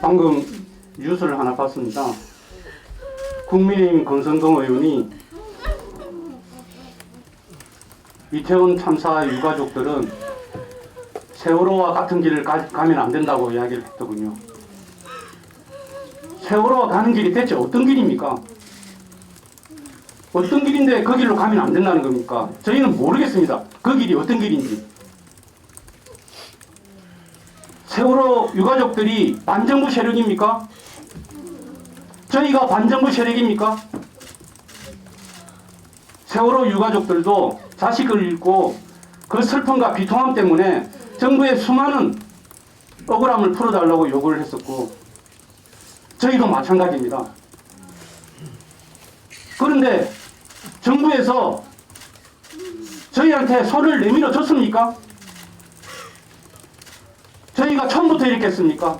방금 뉴스를 하나 봤습니다. 국민의힘 권성동 의원이 이태원 참사 유가족들은 세월호와 같은 길을 가, 가면 안 된다고 이야기를 했더군요. 세월호와 가는 길이 대체 어떤 길입니까? 어떤 길인데 그 길로 가면 안 된다는 겁니까? 저희는 모르겠습니다. 그 길이 어떤 길인지. 세월호 유가족들이 반정부 세력입니까? 저희가 반정부 세력입니까? 세월호 유가족들도 자식을 잃고 그 슬픔과 비통함 때문에 정부에 수많은 억울함을 풀어달라고 요구를 했었고 저희도 마찬가지입니다. 그런데 정부에서 저희한테 손을 내밀어 줬습니까? 저희가 처음부터 이렇게 했습니까?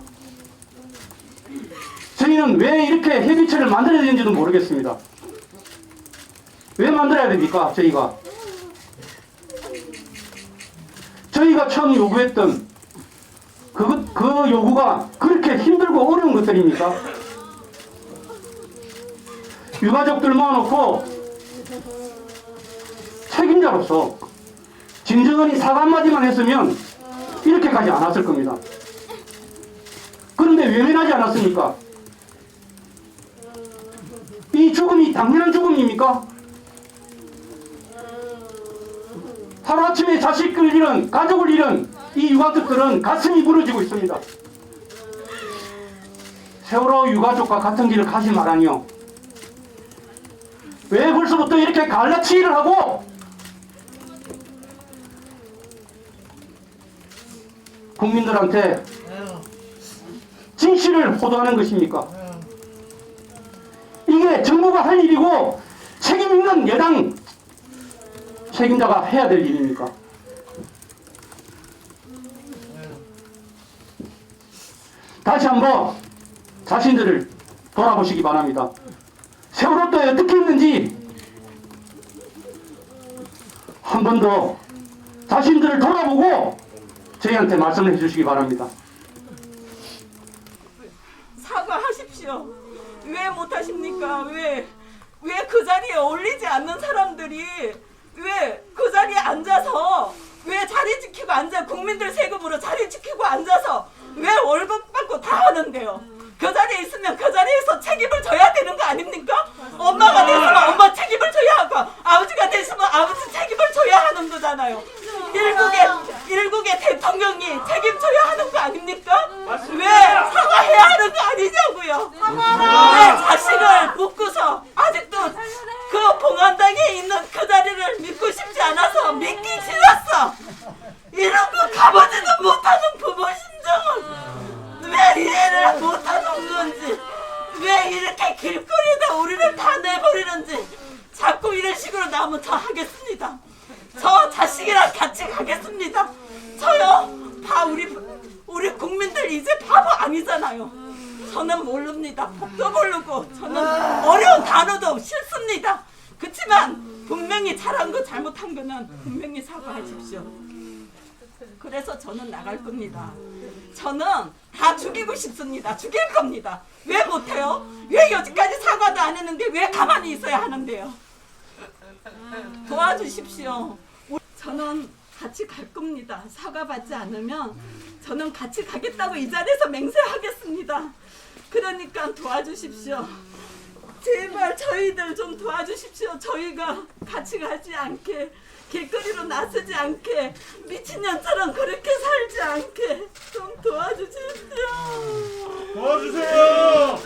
저희는 왜 이렇게 협의체를 만들어야 되는지도 모르겠습니다. 왜 만들어야 됩니까? 저희가 저희가 처음 요구했던 그, 그 요구가 그렇게 힘들고 어려운 것들입니까? 유가족들 모아놓고 책임자로서 진정한이 사과 한마디만 했으면 이렇게까지 안 왔을 겁니다. 그런데 외면하지 않았습니까? 이 죽음이 당연한 죽음입니까? 하루아침에 자식을 잃은 가족을 잃은 이 유가족들은 가슴이 부러지고 있습니다. 세월호 유가족과 같은 길을 가지 말아니요. 왜 벌써부터 이렇게 갈라치기를 하고 국민들한테 진실을 호도하는 것입니까? 이게 정부가 할 일이고 책임 있는 여당 책임자가 해야 될 일입니까? 다시 한번 자신들을 돌아보시기 바랍니다. 세월호 때 어떻게 했는지 한 번 더 자신들을 돌아보고 저희한테 말씀을 해주시기 바랍니다. 사과하십시오. 왜 못하십니까? 왜, 왜 그 자리에 어울리지 않는 사람들이 왜 그 자리에 앉아서 왜 자리 지키고 앉아 국민들 세금으로 자리 지키고 앉아서 왜 월급 받고 다 하는데요? 그 자리에 있으면 그 자리에서 책임을 져야 되는 거 아닙니까? 엄마가 됐으면 엄마 책임을 져야 하고 아버지가 됐으면 아버지 책임을 져야 하는 거잖아요. 일국의 일국의 대통령이 책임져야 하는 거 아닙니까? 왜 사과해야 하는 거 아니냐고요? 왜 자식을 묻고서 아직도 그 봉안당에 있는 그 자리를 믿고 싶지 않아서 믿기 싫었어. 이런 거 가보지도 못하는 부모 심정은 왜 이해를 못하는 건지 왜 이렇게 길거리에다 우리를 다 내버리는지 자꾸 이런 식으로 나오면 저 하겠습니다. 저 자식이랑 같이 가겠습니다. 저요 다 우리 우리 국민들 이제 바보 아니잖아요. 저는 모릅니다. 법도 모르고 저는 어려운 단어도 싫습니다. 그렇지만 분명히 잘한 거 잘못한 거는 분명히 사과하십시오. 그래서 저는 나갈 겁니다. 저는 다 죽이고 싶습니다. 죽일 겁니다. 왜 못해요? 왜 여지까지 사과도 안 했는데 왜 가만히 있어야 하는데요? 도와주십시오. 저는 같이 갈 겁니다. 사과받지 않으면 저는 같이 가겠다고 이 자리에서 맹세하겠습니다. 그러니까 도와주십시오. 제발 저희들 좀 도와주십시오. 저희가 같이 가지 않게 길거리로 나서지 않게 미친년처럼 그렇게 살지 않게 좀 도와주십시오. 도와주세요.